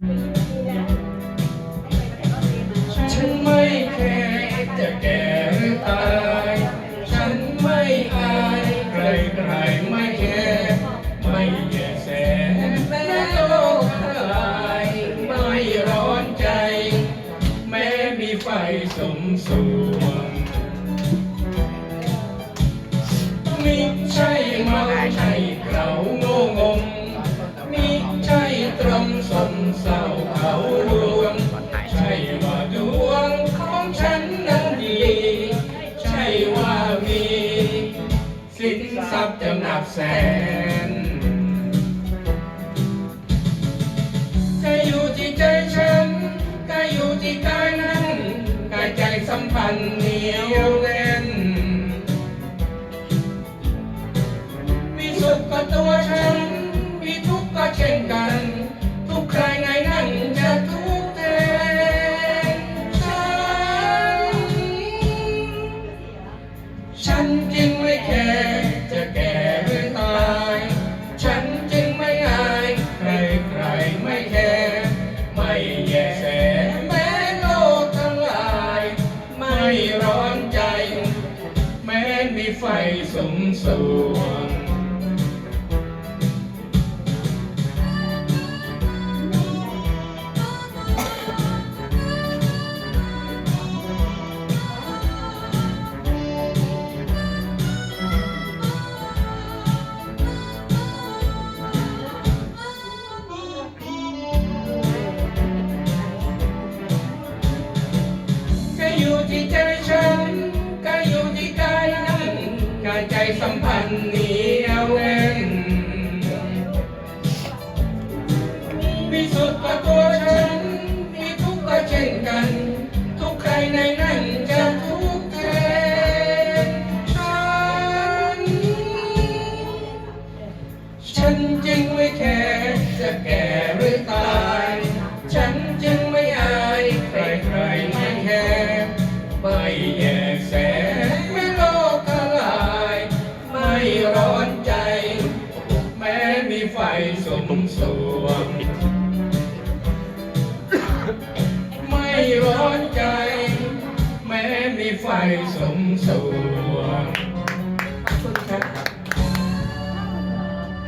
ฉันไม่แคร์จะแก่หรือตาย ฉันไม่อายใครใครๆไม่แคร์ไม่แย่แสแม้โลกทลายไม่ร้อนใจ แม้มีไฟสมสู่ เขารวงใช่ว่าดวงของฉันนั้นดี ใช่ว่ามีสินทรัพย์จำนับแสน ก็อยู่ที่ใจฉัน ก็อยู่ที่กายนั้นกายใจสัมพันธ์เหนียวแน่น มีสุขก็ตัวฉัน ฉันจึงไม่แคร์จะแก่หรือตาย ฉันจึงไม่อาย ใครใครไม่แคร์ไม่แยแสแม้โลกทั้งหลาย ไม่ร้อนใจ แม้มีไฟสมส่วง ฉันจึงไม่แคร์จะแก่หรือตาย ฉันจึงไม่อายใครใครๆไม่แคร์ไม่แยแสไม่โลกทลาย ไม่ร้อนใจ แม้มีไฟสมสวงไม่ร้อนใจ แม้มีไฟสมสวง